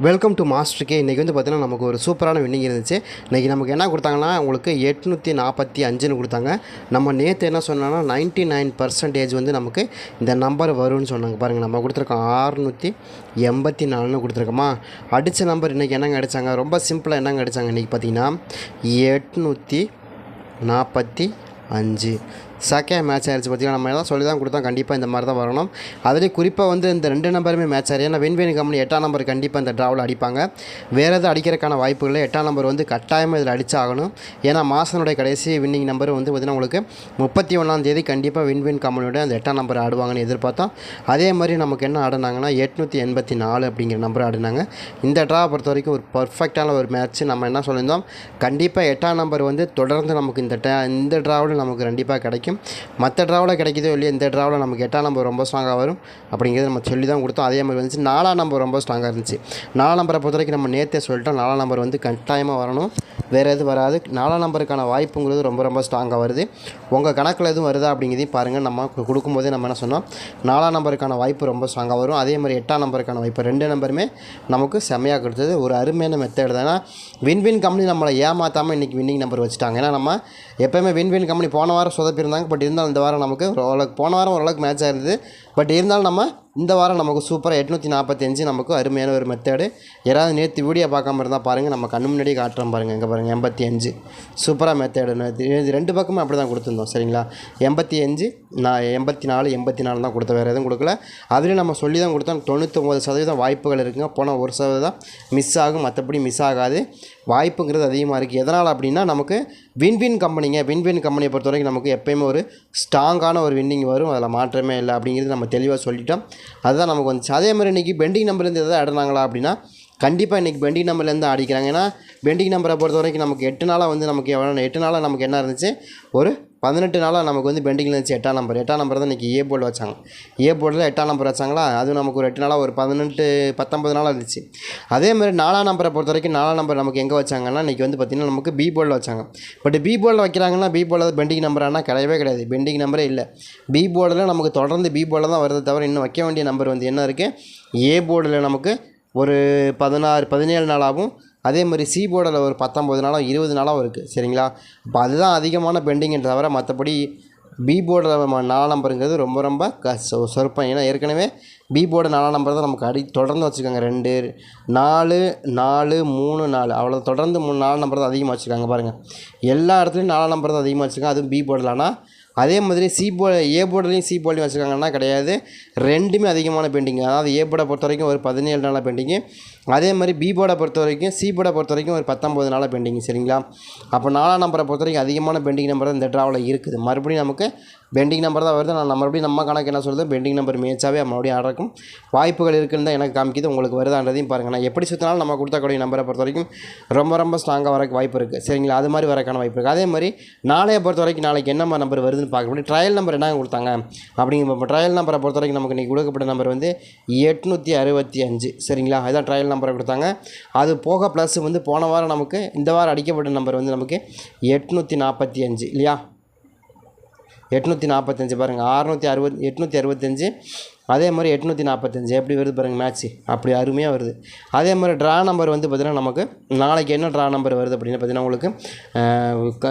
Welcome to master K இன்றைக்கி வந்து பார்த்திங்கன்னா நமக்கு ஒரு சூப்பரான வின்னிங் இருந்துச்சு. இன்றைக்கி நமக்கு என்ன கொடுத்தாங்கன்னா உங்களுக்கு எட்நூற்றி நாற்பத்தி அஞ்சுன்னு கொடுத்தாங்க. நம்ம நேற்று என்ன சொன்னோன்னா நைன்ட்டி நைன் பர்சன்டேஜ் வந்து நமக்கு இந்த நம்பர் வரும்னு சொன்னாங்க. பாருங்கள் நம்ம கொடுத்துருக்கோம் ஆறுநூற்றி எண்பத்தி நாலுன்னு கொடுத்துருக்கோமா? அடித்த நம்பர் இன்றைக்கி என்னங்க அடித்தாங்க ரொம்ப சிம்பிளாக என்னங்க அடித்தாங்க இன்றைக்கி பார்த்திங்கன்னா எட்நூற்றி நாற்பத்தி அஞ்சு. செகண்ட் மேட்ச் ஆயிடுச்சு பார்த்தீங்கன்னா நம்ம எல்லாம் சொல்லி தான் கொடுத்தோம். கண்டிப்பாக இந்த மாதிரி தான் வரணும். அதுலேயும் குறிப்பாக வந்து இந்த ரெண்டு நம்பருமே மேட்ச் ஆயிரு ஏன்னா வின்வின் கம்பெனி எட்டாம் நம்பர் கண்டிப்பாக இந்த ட்ராவில் அடிப்பாங்க. வேறு எதுவும் அடிக்கிறதுக்கான வாய்ப்புகள் இல்லை. எட்டாம் நம்பர் வந்து கட்டாயமாக இதில் அடிச்சாகணும். ஏன்னா மாசனுடைய கடைசி வின்னிங் நம்பர் வந்து பார்த்திங்கன்னா உங்களுக்கு முப்பத்தி ஒன்றாம் தேதி கண்டிப்பாக வின்வின் கம்பெனியோட அந்த எட்டாம் நம்பர் ஆடுவாங்கன்னு எதிர்பார்த்தோம். அதே மாதிரி நமக்கு என்ன ஆடினாங்கன்னா எட்நூற்றி எண்பத்தி நாலு அப்படிங்கிற நம்பர் ஆடினாங்க. இந்த ட்ராவை பொறுத்த வரைக்கும் ஒரு பர்ஃபெக்டான ஒரு மேட்ச் நம்ம என்ன சொல்லியிருந்தோம்? கண்டிப்பாக எட்டாம் நம்பர் வந்து தொடர்ந்து நமக்கு இந்த டே இந்த ட்ராவில் நமக்கு கண்டிப்பாக கிடைக்கும். மற்ற ட்ராவில் கிடைக்கிதோ இல்லையோ இந்த ட்ராவில் நமக்கு எட்டாம் நம்பர் ரொம்ப ஸ்ட்ராங்காக வரும். அப்படிங்கிறது நம்ம சொல்லி தான் கொடுத்தோம். அதே மாதிரி வந்துச்சு நாலாம் நம்பர் ரொம்ப ஸ்ட்ராங்காக இருந்துச்சு. நாலாம் நம்பரை பொறுத்த வரைக்கும் நம்ம நேற்றே சொல்லிட்டோம் நாலாம் நம்பர் வந்து கட்டாயமாக வரணும். வேறு எதுவும் வராது. நாலாம் நம்பருக்கான வாய்ப்புங்கிறது ரொம்ப ரொம்ப ஸ்ட்ராங்காக வருது. உங்கள் கணக்கில் எதுவும் வருதா அப்படிங்கிறதையும் பாருங்கள் நம்ம கொடுக்கும்போதே நம்ம என்ன சொன்னோம்? நாலாம் நம்பருக்கான வாய்ப்பு ரொம்ப ஸ்ட்ராங்காக வரும். அதே மாதிரி எட்டாம் நம்பருக்கான வாய்ப்பு. ரெண்டு நம்பருமே நமக்கு செம்மையாக கொடுத்தது. ஒரு அருமையான மெத்தட் தான்? வின் வின் கம்பெனி நம்மளை ஏமாற்றாமல் இன்றைக்கி வின்னிங் நம்பர் வச்சுட்டாங்க. ஏன்னா நம்ம எப்போயுமே வின் வின் கம்பெனி போன வாரம் சொதப்பியிருந்தாங்க. பட் இருந்தாலும் இந்த வாரம் நமக்கு ஓரளவுக்கு போன வாரம் ஓரளவுக்கு மேட்ச் ஆயிருந்தது. பட் இருந்தாலும் நம்ம இந்த வாரம் நமக்கு சூப்பராக எட்நூற்றி நாற்பத்தஞ்சு நமக்கு அருமையான ஒரு மெத்தேடு யாராவது நேற்று வீடியோ பார்க்காம இருந்தால் பாருங்கள் நம்ம கண்ணு முன்னாடி காட்டுறோம் பாருங்கள் இங்கே பாருங்கள் எண்பத்தி அஞ்சு. சூப்பராக மெத்தேடு இது ரெண்டு பக்கமும் அப்படி தான் கொடுத்துருந்தோம் சரிங்களா? எண்பத்தி அஞ்சு நான் எண்பத்தி நாலு எண்பத்தி நாலு தான் கொடுத்த வேறு எதுவும் கொடுக்கல. அதுலேயும் நம்ம சொல்லி தான் கொடுத்தோம் தொண்ணூற்றொம்பது சதவீதம் வாய்ப்புகள் இருக்குங்க. போன ஒரு சதவீதம் மிஸ் ஆகும் மற்றபடி மிஸ் ஆகாது. வாய்ப்புங்கிறது அதிகமாக இருக்குது எதனால் அப்படின்னா நமக்கு வின்வின் கம்பெனிங்க வின்வின் கம்பெனியை பொறுத்த வரைக்கும் நமக்கு எப்பயுமே ஒரு ஸ்ட்ராங்கான ஒரு வின்னிங் வரும். அதில் மாற்றமே இல்லை அப்படிங்கிறது நம்ம தெளிவாக சொல்லிட்டோம். அதுதான் நமக்கு வந்துச்சு அதே மாதிரி இன்றைக்கி பெண்டிங் நம்பர்லேருந்து எதாவது ஆடினாங்களா அப்படின்னா கண்டிப்பாக இன்றைக்கி பெண்டிங் நம்பர்லேருந்து ஆடிக்கிறாங்க. ஏன்னா பெண்டிங் நம்பரை பொறுத்த வரைக்கும் நமக்கு எட்டு நாளாக வந்து நமக்கு எவ்வளோ எட்டு நாளாக நமக்கு என்ன இருந்துச்சு? ஒரு பதினெட்டு நாளாக நமக்கு வந்து பெண்டிங்கில் இருந்துச்சு எட்டாம் நம்பர் எட்டாம் நம்பர் தான் இன்றைக்கி ஏ போர்டில் வச்சாங்க. ஏ போர்டில் எட்டாம் நம்பர் வச்சாங்களா? அது நமக்கு ஒரு எட்டு நாளாக ஒரு பதினெட்டு பத்தொம்பது நாளாக இருந்துச்சு. அதே மாதிரி நாலாம் நம்பரை பொறுத்த வரைக்கும் நாலாம் நம்பர் நமக்கு எங்கே வச்சாங்கன்னா இன்றைக்கி வந்து பார்த்திங்கன்னா நமக்கு பி போர்டில் வச்சாங்க. பட் பி போர்டில் வைக்கிறாங்கன்னா பி போர்டில் பெண்டிங் நம்பர் ஆனால் கிடையவே கிடையாது. பெண்டிங் நம்பரே இல்லை. பி போர்டில் நமக்கு தொடர்ந்து பி போர்டில் தான் வருது தவிர இன்னும் வைக்க வேண்டிய நம்பர் வந்து என்ன இருக்குது ஏ போர்டில் நமக்கு ஒரு பதினாறு பதினேழு நாளாகவும் அதே மாதிரி சி போர்டில் ஒரு பத்தொம்பது நாளும் இருபது நாளும் இருக்குது சரிங்களா? அப்போ அதுதான் அதிகமான பெண்டிங்கை தவிர மற்றபடி பி போர்டில் நாலாம் நம்பருங்கிறது ரொம்ப ரொம்ப க சொ- சொற்பம். ஏன்னா ஏற்கனவே பி போர்டு நாலாம் நம்பர் தான் நமக்கு அடி தொடர்ந்து வச்சுருக்காங்க. ரெண்டு நாலு நாலு மூணு நாலு. அவ்வளோ தொடர்ந்து மூணு நாலு நம்பர் தான் அதிகமாக வச்சுருக்காங்க. பாருங்கள் எல்லா இடத்துலையும் நாலாம் நம்பர் தான் அதிகமாக வச்சுருக்காங்க. அதுவும் பி போர்டில் ஆனால் அதே மாதிரி சி போர்டு ஏ போர்டுலையும் சி போர்டுலையும் வச்சுருக்காங்கன்னா கிடையாது. ரெண்டுமே அதிகமான பெயிண்டிங் அதாவது ஏ போர்டை பொறுத்த வரைக்கும் ஒரு பதினேழு நாளாக பெயிண்டிங்கு அதே மாதிரி பி போர்டை பொறுத்த வரைக்கும் சி போர்டை பொறுத்த வரைக்கும் ஒரு பத்தொம்பது நாளாக பெயிண்டிங் சரிங்களா? அப்போ நாலாம் நம்பரை பொறுத்த வரைக்கும் அதிகமான பெயிண்டிங் நம்பர் தான் இந்த ட்ராவில் இருக்குது. மறுபடியும் நமக்கு பெண்டிங் நம்பர் தான் வருது. நான் மறுபடியும் நம்ம கணக்கு என்ன சொல்கிறது பெண்டிங் நம்பர் மேட்சாகவே மறுபடியும் ஆடுறக்கும் வாய்ப்புகள் இருக்குன்னு தான் எனக்கு காமிக்கிது. உங்களுக்கு வருதான்றதையும் பாருங்கள் நான் எப்படி சுற்றினாலும் நம்ம கொடுத்தக்கூடிய நம்பரை பொறுத்த வரைக்கும் ரொம்ப ரொம்ப ஸ்ட்ராங்காக வரக்கு வாய்ப்பு இருக்குது சரிங்களா? அது மாதிரி வரக்கான வாய்ப்பு இருக்குது அதே மாதிரி நாளைய பொறுத்த வரைக்கும் நாளைக்கு என்ன மாதிரி நம்பர் வருதுன்னு பார்க்க முடியும் ட்ரையல் நம்பர் என்ன கொடுத்தாங்க? அப்படிங்கிற ட்ரையல் நம்பரை பொறுத்த வரைக்கும் நமக்கு இன்றைக்கி கொடுக்கப்பட்ட நம்பர் வந்து எட்நூற்றி அறுபத்தி அஞ்சு. சரிங்களா? அதுதான் ட்ரையல் நம்பரை கொடுத்தாங்க. அது போக ப்ளஸ் வந்து போன வாரம் நமக்கு இந்த வாரம் அடிக்கப்பட்ட நம்பர் வந்து நமக்கு எட்நூற்றி நாற்பத்தி அஞ்சு. இல்லையா? எட்நூற்றி நாற்பத்தஞ்சு பாருங்கள் அறநூற்றி அறுபத் எட்நூற்றி அறுபத்தஞ்சு. அதே மாதிரி எட்நூற்றி நாற்பத்தஞ்சு எப்படி வருது பாருங்கள் மேட்ச்சு அப்படி அருமையாக வருது. அதே மாதிரி ட்ரா நம்பர் வந்து பார்த்திங்கன்னா நமக்கு நாளைக்கு என்ன ட்ரா நம்பர் வருது அப்படின்னு பார்த்தீங்கன்னா உங்களுக்கு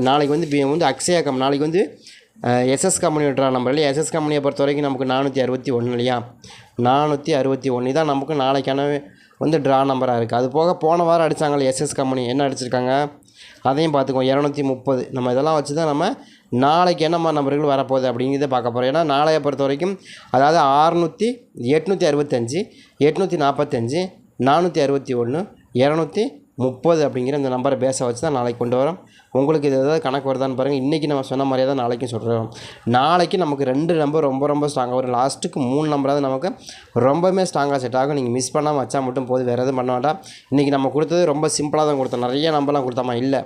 நாளைக்கு வந்து பி- வந்து அக்ஷயா கம் நாளைக்கு வந்து எஸ்எஸ் கம்பெனியோட ட்ரா நம்பர் இல்லையா? எஸ்எஸ் கம்பெனியை பொறுத்த வரைக்கும் நமக்கு நானூற்றி அறுபத்தி ஒன்று இல்லையா? நானூற்றி அறுபத்தி ஒன்று தான் நமக்கு நாளைக்கான வந்து ட்ரா நம்பராக இருக்குது அது போக போன வாரம் அடித்தாங்களே எஸ்எஸ் கம்பெனி. என்ன அடிச்சிருக்காங்க? அதையும் பார்த்துக்குவோம். இரநூத்தி முப்பது. நம்ம இதெல்லாம் வச்சு தான் நம்ம நாளைக்கு என்ன மாதிரி நம்பர்கள் வரப்போகுது அப்படிங்கிறத பார்க்க போகிறோம் ஏன்னா நாளைய பொறுத்த வரைக்கும் அதாவது ஆறுநூற்றி எட்நூற்றி அறுபத்தஞ்சு எட்நூற்றி நாற்பத்தஞ்சு நானூற்றி அறுபத்தி ஒன்று இரநூத்தி முப்பது அப்படிங்கிற இந்த நம்பரை பேச வச்சு தான் நாளைக்கு கொண்டு வரோம். உங்களுக்கு இது ஏதாவது கணக்கு வருதான்னு பாருங்கள் இன்றைக்கி நம்ம சொன்ன மாதிரியே தான் நாளைக்கும் சொல்கிறோம் நாளைக்கு நமக்கு ரெண்டு நம்பர் ரொம்ப ரொம்ப ஸ்ட்ராங்காக வரும். லாஸ்ட்டுக்கு மூணு நம்பராவது நமக்கு ரொம்பவுமே ஸ்ட்ராங்காக செட் ஆகும். நீங்கள் மிஸ் பண்ணாமல் வச்சா மட்டும் போதும். வேறு எதுவும் பண்ண வேண்டாம். இன்றைக்கி நம்ம கொடுத்தது ரொம்ப சிம்பிளாக தான் கொடுத்தோம். நிறைய நம்பர்லாம் கொடுத்தோமா? இல்லை.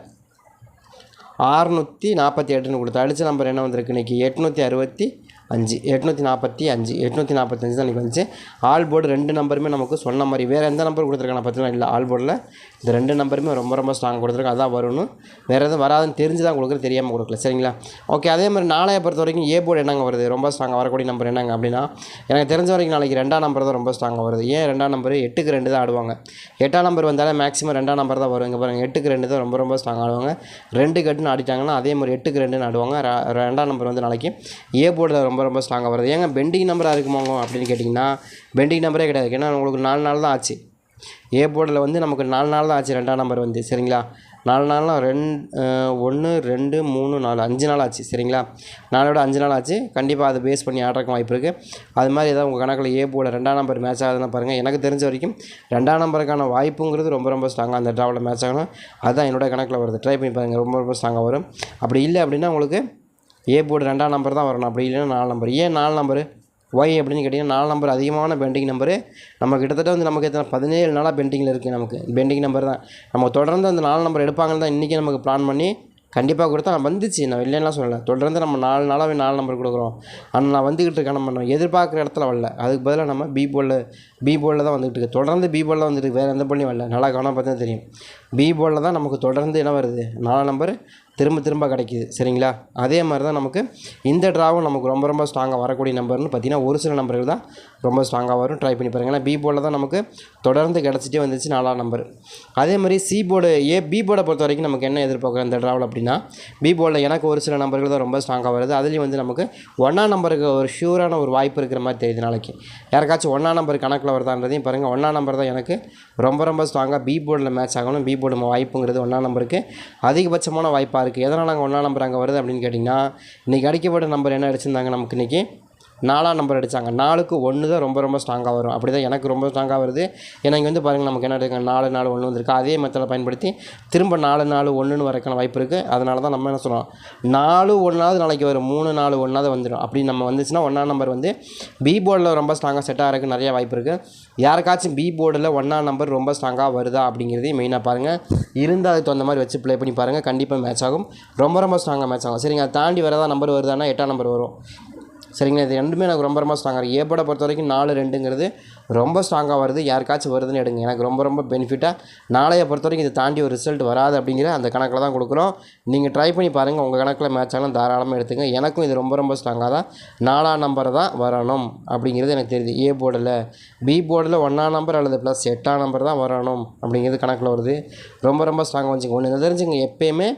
ஆறுநூற்றி நாற்பத்தி எட்டுன்னு கொடுத்தோம் அடித்த நம்பர் என்ன வந்திருக்கு இன்றைக்கி எட்நூற்றி அறுபத்தி அஞ்சு எட்நூற்றி நாற்பத்தி அஞ்சு எட்நூற்றி நாற்பத்தஞ்சு தான் இன்றைக்கி வந்துச்சு ஆல் போர்டு ரெண்டு நம்பருமே நமக்கு சொன்ன மாதிரி வேறு எந்த நம்பர் கொடுத்துருக்காங்க பார்த்தீங்கன்னா இல்லை ஆல் போர்டில் இந்த ரெண்டு நம்பருமே ரொம்ப ரொம்ப ஸ்ட்ராங் கொடுத்துருக்கேன் அதான் வரணும் வேறு எதுவும் வராதுன்னு தெரிஞ்சு தான் கொடுக்குறது தெரியாமல் கொடுக்கல. சரிங்களா? ஓகே அதே மாதிரி நாளைய பொறுத்த வரைக்கும் ஏ போர்டு என்னங்க வருது? ரொம்ப ஸ்ட்ராங்காக வரக்கூடிய நம்பர் என்னங்க அப்படின்னா எனக்கு தெரிஞ்ச வரைக்கும் நாளைக்கு ரெண்டாம் நம்பர் தான் ரொம்ப ஸ்ட்ராங்காக வருது. ஏன் ரெண்டாம் நம்பர்? எட்டுக்கு ரெண்டு தான் ஆடுவாங்க. எட்டாம் நம்பர் வந்தாலே மேக்ஸிமம் ரெண்டாம் நம்பர் தான் வரும். இங்கே பாருங்கள் எட்டுக்கு ரெண்டு தான் ரொம்ப ரொம்ப ஸ்ட்ராங் ஆடுவாங்க. ரெண்டு கட்டுன்னு ஆடிட்டாங்கன்னா அதே மாதிரி எட்டுக்கு ரெண்டுன்னு ஆடுவாங்க. ர- ரெண்டாம் நம்பர் வந்து நாளைக்கு ஏ போர்டில் ரொம்ப ரொம்ப ஸ்ட்ராங்காக வருது ஏங்க பெண்டிங் நம்பராக இருக்குமாங்க அப்படின்னு கேட்டிங்கன்னா பெண்டிங் நம்பரே கிடையாது. ஏன்னா உங்களுக்கு நாலு நாள் தான் ஆச்சு. ஏ போர்டில் வந்து நமக்கு நாலு நாள் தான் ஆச்சு ரெண்டாம் நம்பர் வந்து. சரிங்களா? நாலு நாள்லாம் ரெண்டு ஒன்று ரெண்டு மூணு நாலு. அஞ்சு நாள் ஆச்சு. சரிங்களா? நாளோட அஞ்சு நாள் ஆச்சு. கண்டிப்பாக அதை பேஸ் பண்ணி ஆடுறக்கு வாய்ப்பு இருக்குது அது மாதிரி ஏதாவது உங்கள் கணக்கில் ஏ போல ரெண்டாம் நம்பர் மேட்ச் ஆகுதுன்னா பாருங்கள் எனக்கு தெரிஞ்ச வரைக்கும் ரெண்டாம் நம்பருக்கான வாய்ப்புங்கிறது ரொம்ப ரொம்ப ஸ்ட்ராங்காக அந்த ட்ராவில் மேட்ச் ஆகணும். அதுதான் என்னோட கணக்கில் வருது. ட்ரை பண்ணி பாருங்கள் ரொம்ப ரொம்ப ஸ்ட்ராங்காக வரும். அப்படி இல்லை அப்படின்னா உங்களுக்கு ஏ போர்டு ரெண்டாம் நம்பர் தான் வரணும். அப்படி இல்லைன்னா நாலு நம்பர். ஏன் நாலு நம்பரு? ஒய் அப்படின்னு கேட்டிங்கன்னா நாலு நம்பர் அதிகமான பெண்டிங் நம்பரு நம்ம கிட்டத்தட்ட வந்து நமக்கு எத்தனை? பதினேழு நாளாக பெண்டிங்கில் இருக்குது நமக்கு. பெண்டிங் நம்பர் தான். நம்ம தொடர்ந்து அந்த நாலு நம்பர் எடுப்பாங்கன்னு தான் இன்றைக்கி நமக்கு பிளான் பண்ணி கண்டிப்பாக கொடுத்தா நான் வந்துச்சு. நான் இல்லைன்னா சொல்லலை. தொடர்ந்து நம்ம நாலு நாளாகவே நாலு நம்பர் கொடுக்குறோம். ஆனால் நான் வந்துக்கிட்டு இருக்கேன் நம்ம எதிர்பார்க்குற இடத்துல வரல. அதுக்கு பதிலாக நம்ம பி போலில் பி போலில் தான் வந்துகிட்டு இருக்கு. தொடர்ந்து பி போலில் வந்துட்டு வேறு எந்த போர்ட்லையும் வரல. நல்லா கவனம் பார்த்தா தெரியும். பி போலில் தான் நமக்கு தொடர்ந்து என்ன வருது? நாலு நம்பர் திரும்ப திரும்ப கிடைக்கிது. சரிங்களா? அதே மாதிரி தான் நமக்கு இந்த ட்ராவும் நமக்கு ரொம்ப ரொம்ப ஸ்ட்ராங்காக வரக்கூடிய நம்பர்னு பார்த்தீங்கன்னா ஒரு சில நம்பர்கள் தான் ரொம்ப ஸ்ட்ராங்காக வரும். ட்ரை பண்ணி பாருங்கள் ஏன்னா பி போர்டில் தான் நமக்கு தொடர்ந்து கிடச்சிட்டே வந்துச்சு நாலாம் நம்பர் அதே மாதிரி சி போர்டு ஏ பி போர்டை பொறுத்த வரைக்கும் நமக்கு என்ன எதிர்பார்க்குறோம் இந்த ட்ராவல் அப்படின்னா பி போர்டில் எனக்கு ஒரு சில நம்பர்கள் தான் ரொம்ப ஸ்ட்ராங்காக வருது. அதுலேயும் வந்து நமக்கு ஒன்றாம் நம்பருக்கு ஒரு ஷூரான ஒரு வாய்ப்பு இருக்கிற மாதிரி தெரியுது நாளைக்கு. யாருக்காச்சும் ஒன்றாம் நம்பர் கணக்கில் வருதான்றதையும் பாருங்கள் ஒன்றாம் நம்பர் தான் எனக்கு ரொம்ப ரொம்ப ஸ்ட்ராங்காக பி போர்டில் மேட்ச் ஆகணும். பி போர்டு வாய்ப்புங்கிறது ஒன்றாம் நம்பருக்கு அதிகபட்சமான வாய்ப்பாக இருக்குது எதனால் அங்கே ஒன்றாம் நம்பர் அங்கே வருது அப்படின்னு கேட்டிங்கன்னா இன்றைக்கி அடிக்கப்பட்ட நம்பர் என்ன அடிச்சிருந்தாங்க நமக்கு இன்றைக்கி நாலாம் நம்பர் அடித்தாங்க நாலுக்கு ஒன்று தான் ரொம்ப ரொம்ப ஸ்ட்ராங்காக வரும். அப்படி தான் எனக்கு ரொம்ப ஸ்ட்ராங்காக வருது. ஏன்னா இங்கே வந்து பாருங்கள் நமக்கு என்ன எடுக்காங்க நாலு நாலு ஒன்று வந்திருக்கு. அதே மெத்தடை பயன்படுத்தி திரும்ப நாலு நாலு ஒன்றுன்னு வரக்கான வாய்ப்பு இருக்குது அதனால தான் நம்ம என்ன சொல்கிறோம் நாலு ஒன்றாவது நாளைக்கு வரும். மூணு நாலு ஒன்றாவது வந்துடும் அப்படி நம்ம வந்துச்சுன்னா ஒன்றாம் நம்பர் வந்து பி போர்டில் ரொம்ப ஸ்ட்ராங்காக செட் ஆகிறதுக்கு நிறைய வாய்ப்பு இருக்குது யாருக்காச்சும் பி போர்டில் ஒன்றாம் நம்பர் ரொம்ப ஸ்ட்ராங்காக வருதா அப்படிங்கிறதையும் மெயினாக பாருங்கள் இருந்தால் அதுக்கு தகுந்த மாதிரி வச்சு ப்ளே பண்ணி பாருங்கள் கண்டிப்பாக மேட்ச் ஆகும். ரொம்ப ரொம்ப ஸ்ட்ராங்காக மேட்ச் ஆகும். சரிங்க அதை தாண்டி வரதான் நம்பர் வருதானா எட்டாம் நம்பர் வரும். சரிங்களா? இது ரெண்டுமே எனக்கு ரொம்ப ரொம்ப ஸ்ட்ராங்காக இருக்குது ஏப்பட பொறுத்த வரைக்கும் நாலு ரெண்டுங்கிறது ரொம்ப ஸ்ட்ராங்காக வருது. யாருக்காச்சும் வருதுன்னு எடுங்க. எனக்கு ரொம்ப ரொம்ப பெனிஃபிட்டாக நாளைய பொறுத்த வரைக்கும் இதை தாண்டி ஒரு ரிசல்ட் வராது அப்படிங்கிற அந்த கணக்கில் தான் கொடுக்குறோம். நீங்கள் ட்ரை பண்ணி பாருங்கள் உங்கள் கணக்கில் மேட்ச் ஆகலாம். தாராளமாக எடுத்துங்க. எனக்கும் இது ரொம்ப ரொம்ப ஸ்ட்ராங்காக தான் நாலாம் நம்பர் தான் வரணும் அப்படிங்கிறது எனக்கு தெரியுது. ஏ போர்டில். பி போர்டில் ஒன்றாம் நம்பர் அல்லது ப்ளஸ் எட்டாம் நம்பர் தான் வரணும் அப்படிங்கிறது கணக்கில் வருது. ரொம்ப ரொம்ப ஸ்ட்ராங்காக வந்துச்சுங்க. ஒன்று தெரிஞ்சுங்க. எப்பயுமே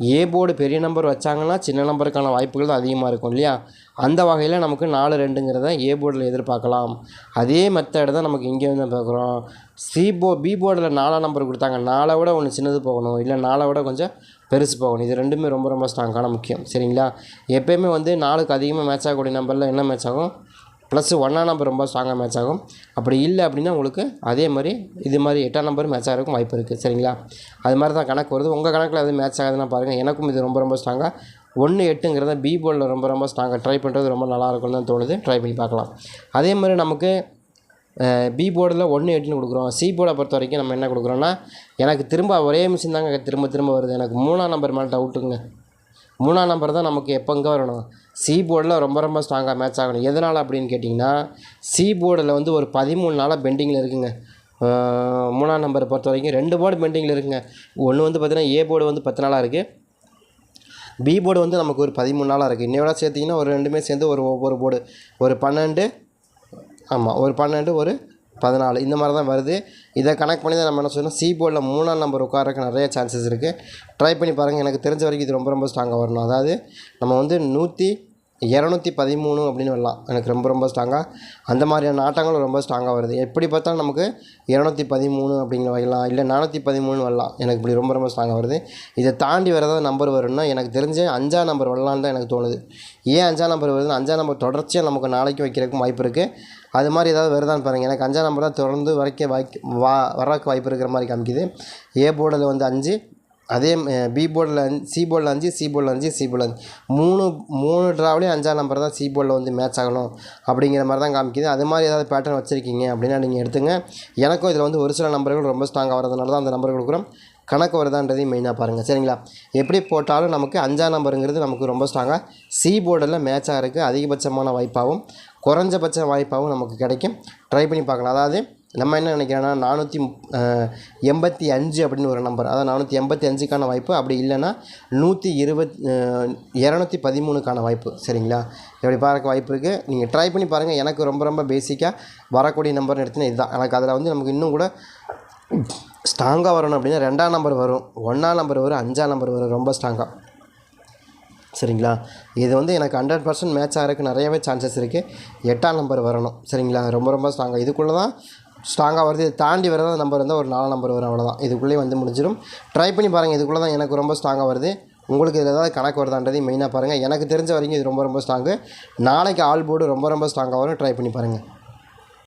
ஏ போர்டு பெரிய நம்பர் வச்சாங்கன்னா சின்ன நம்பருக்கான வாய்ப்புகள் தான் அதிகமாக இருக்கும் இல்லையா? அந்த வகையில் நமக்கு நாலு ரெண்டுங்கிறத ஏ போர்டில் எதிர்பார்க்கலாம். அதே மெத்தட் தான் நமக்கு இங்கே வந்து பார்க்குறோம். சி போ பி போர்டில் நாலாம் நம்பர் கொடுத்தாங்க. நாளை விட ஒன்று சின்னது போகணும் இல்லை நாளை விட கொஞ்சம் பெருசு போகணும். இது ரெண்டுமே ரொம்ப ரொம்ப ஸ்ட்ராங்கான முக்கியம் சரிங்களா? எப்பயுமே வந்து நாளுக்கு அதிகமாக மேட்ச் ஆகக்கூடிய நம்பரில் என்ன மேட்ச் ஆகும்? ப்ளஸ் ஒன்றாம் நம்பர் ரொம்ப ஸ்ட்ராங்காக மேட்ச் ஆகும். அப்படி இல்லை அப்படின்னா உங்களுக்கு அதே மாதிரி இது மாதிரி எட்டாம் நம்பர் மேட்ச் ஆகிறதுக்கும் வாய்ப்பு இருக்குது சரிங்களா? அது மாதிரி தான் கணக்கு வருது. உங்கள் கணக்கில் அது மேட்ச் ஆகுதுன்னா பாருங்கள் எனக்கும் இது ரொம்ப ரொம்ப ஸ்ட்ராங்காக ஒன்று எட்டுங்கிறத பி போலில் ரொம்ப ரொம்ப ஸ்ட்ராங்காக ட்ரை பண்ணுறது ரொம்ப நல்லா இருக்கும்னு தான் தோணுது. ட்ரை பண்ணி பார்க்கலாம். அதே மாதிரி நமக்கு பி போர்டில் ஒன்று எட்டுன்னு கொடுக்குறோம். சி போர்டை பொறுத்த வரைக்கும் நம்ம என்ன கொடுக்குறோன்னா எனக்கு திரும்ப ஒரே மிஷின் தாங்க திரும்ப திரும்ப வருது. எனக்கு மூணாம் நம்பர் மேலே டவுட்டுங்க மூணாம் நம்பர் தான் நமக்கு எப்போங்க வரணும்? சி போர்டில் ரொம்ப ரொம்ப ஸ்ட்ராங்காக மேட்ச் ஆகணும். எதனால் அப்படின்னு கேட்டிங்கன்னா சி போர்டில் வந்து ஒரு பதிமூணு நாளாக பெண்டிங்கில் இருக்குங்க. மூணாம் நம்பரை பொறுத்த வரைக்கும் ரெண்டு போர்டு பெண்டிங்கில் இருக்குங்க. ஒன்று வந்து பார்த்தீங்கன்னா ஏ போர்டு வந்து பத்து நாளாக இருக்குது பி போர்டு வந்து நமக்கு ஒரு பதிமூணு நாளாக இருக்குது இன்னையோட சேர்த்திங்கன்னா ஒரு ரெண்டுமே சேர்ந்து ஒரு ஒவ்வொரு போர்டு ஒரு பன்னெண்டு ஆமாம் ஒரு பன்னெண்டு ஒரு பதினாலு இந்த மாதிரி தான் வருது. இதை கனெக்ட் பண்ணி தான் நம்ம என்ன சொல்லணும் சி போர்டில் மூணாம் நம்பர் உட்காரக்கு நிறைய சான்சஸ் இருக்குது ட்ரை பண்ணி பாருங்கள் எனக்கு தெரிஞ்ச வரைக்கும் இது ரொம்ப ரொம்ப ஸ்ட்ராங்காக வரணும். அதாவது நம்ம வந்து நூற்றி இரநூத்தி பதிமூணு அப்படின்னு வரலாம். எனக்கு ரொம்ப ரொம்ப ஸ்ட்ராங்காக அந்த மாதிரியான ஆட்டங்களும் ரொம்ப ஸ்ட்ராங்காக வருது. எப்படி பார்த்தாலும் நமக்கு இரநூத்தி பதிமூணு அப்படிங்கிற வரலாம் இல்லை நானூற்றி பதிமூணு வரலாம். எனக்கு இப்படி ரொம்ப ரொம்ப ஸ்ட்ராங்காக வருது. இதை தாண்டி வேறு ஏதாவது நம்பர் வரும்னா எனக்கு தெரிஞ்ச அஞ்சாம் நம்பர் வரலான்னு தான் எனக்கு தோணுது. ஏன் அஞ்சாம் நம்பர் வருதுன்னு அஞ்சாம் நம்பர் தொடர்ச்சியாக நமக்கு நாளைக்கு வைக்கிறதுக்கும் வாய்ப்பு இருக்குது அது மாதிரி ஏதாவது வருதான்னு பாருங்கள் எனக்கு அஞ்சாம் நம்பர் தான் தொடர்ந்து வரைக்க வாய்க்கு வா வரக்கு வாய்ப்பு இருக்கிற மாதிரி காமிக்குது. ஏ போர்டில் வந்து அஞ்சு அதே பி போர்டில் அஞ்சு சி போர்டில் அஞ்சு சி போர்டில் அஞ்சு சி போர்டில் அஞ்சு. மூணு மூணு ட்ராவிலையும் அஞ்சாம் நம்பர் தான் சி போர்டில் வந்து மேட்ச் ஆகணும் அப்படிங்கிற மாதிரி தான் காமிக்குது. அது மாதிரி ஏதாவது பேட்டர்ன் வச்சுருக்கீங்க அப்படின்னா நீங்கள் எடுத்துங்க. எனக்கும் இதில் வந்து ஒரு சில நம்பர்கள் ரொம்ப ஸ்ட்ராங்காக வரதுனால தான் அந்த நம்பர் கொடுக்குறோம். கணக்கு வருதான்றதையும் மெயினாக பாருங்கள் சரிங்களா? எப்படி போட்டாலும் நமக்கு அஞ்சாம் நம்பருங்கிறது நமக்கு ரொம்ப ஸ்ட்ராங்காக சி போர்டில் மேட்ச் இருக்குது அதிகபட்சமான வாய்ப்பாகவும் குறைஞ்சபட்ச வாய்ப்பாகவும் நமக்கு கிடைக்கும். ட்ரை பண்ணி பார்க்கலாம். அதாவது நம்ம என்ன நினைக்கிறோன்னா நானூற்றி எண்பத்தி அஞ்சு அப்படின்னு ஒரு நம்பர் அதாவது நானூற்றி எண்பத்தி அஞ்சுக்கான வாய்ப்பு. அப்படி இல்லைன்னா நூற்றி இருபத் இரநூத்தி பதிமூணுக்கான வாய்ப்பு. சரிங்களா? இப்படி பார்க்க வாய்ப்பு இருக்குது நீங்கள் ட்ரை பண்ணி பாருங்கள் எனக்கு ரொம்ப ரொம்ப பேசிக்காக வரக்கூடிய நம்பர்னு எடுத்தீங்கன்னா இதுதான். எனக்கு அதில் வந்து நமக்கு இன்னும் கூட ஸ்ட்ராங்காக வரணும் அப்படின்னா ரெண்டாம் நம்பர் வரும். ஒன்றாம் நம்பர் வரும். அஞ்சாம் நம்பர் வரும். ரொம்ப ஸ்ட்ராங்காக சரிங்களா? இது வந்து எனக்கு ஹண்ட்ரட் பர்சன்ட் மேட்ச் ஆகிறதுக்கு நிறையவே சான்சஸ் இருக்குது எட்டாம் நம்பர் வரணும். சரிங்களா? ரொம்ப ரொம்ப ஸ்ட்ராங்காக இதுக்குள்ளே தான் ஸ்ட்ராங்காக வருது. இதை தாண்டி வரதா நம்பர் இருந்தால் ஒரு நாலு நம்பர் வரும் அவ்வளோதான் இதுக்குள்ளேயே வந்து முடிஞ்சிடும் ட்ரை பண்ணி பாருங்கள் இதுக்குள்ளே தான் எனக்கு ரொம்ப ஸ்ட்ராங்காக வருது. உங்களுக்கு இதில் ஏதாவது கணக்கு வருதான்றதையும் மெயினாக பாருங்கள் எனக்கு தெரிஞ்ச வரைக்கும் இது ரொம்ப ரொம்ப ஸ்ட்ராங்கு நாளைக்கு ஆல் போர்டு ரொம்ப ரொம்ப ஸ்ட்ராங்காக வரும். ட்ரை பண்ணி பாருங்கள்